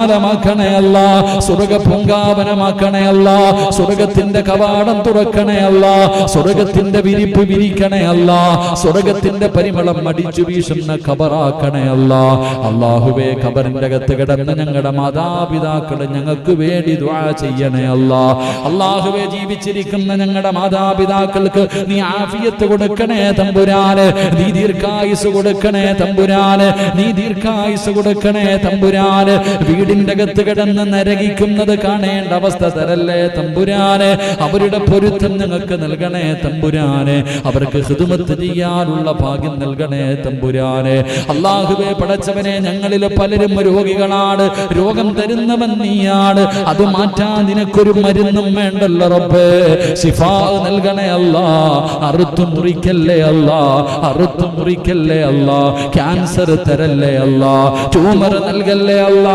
അല്ല സ്വർഗ പൂങ്കാവനമാക്കണയല്ല സ്വർഗത്തിന്റെ കവാടം തുറക്കണയല്ല. സ്വർഗത്തിന്റെ വിരിപ്പ് വിരിക്കണയല്ല. സ്വർഗത്തിന്റെ പരിമളം അടിച്ചു വീശുന്ന കബറാക്കണയല്ല അള്ളാഹുവേ ഖബറിന്റെ അകത്ത് കിടന്ന് ഞങ്ങളുടെ മാതാപിതാക്കൾ ഞങ്ങൾക്ക് വേണ്ടി ദുആ ചെയ്യണേ അല്ല അള്ളാഹുവേ ജീവിച്ചിരിക്കുന്ന ഞങ്ങളുടെ മാതാപിതാക്കൾക്ക് നീ ആഫിയത്ത് കൊടുക്കണേ തമ്പുരാന്. നീ ദീർഘായുസ് കൊടുക്കണേ തമ്പുരാന്. നീ ദീർഘായുസ് കൊടുക്കണേ തമ്പുരാന്. വീടിന്റെ അകത്ത് കിടന്ന് നരകിക്കുന്നത് കാണേണ്ട അവസ്ഥ തരല്ലേ തമ്പുരാന്? അവരുടെ പൊരുത്തം നിങ്ങൾക്ക് നൽകണേ തമ്പുരാന്. അവർക്ക് ഹൃദുമത്ത് ചെയ്യാനുള്ള ഭാഗ്യം നൽകണേ തമ്പുരാന്. അള്ളാഹുവെ പടച്ചവനെ ഞങ്ങളിൽ പലരും രോഗികളാണ്. രോഗം തരുന്നവൻ നീയാണ്. അത് മാറ്റാൻ നിനക്കൊരു മരുന്നും വേണ്ടല്ലോ റബ്ബേ. ശിഫാ നൽകണേ അല്ല. അറുത്തു മുറിക്കല്ലേ അല്ല. അറുത്തു മുറിക്കല്ലേ അല്ല. ക്യാൻസർ തരല്ലേ അല്ല. ട്യൂമർ നൽകല്ലേ അല്ല.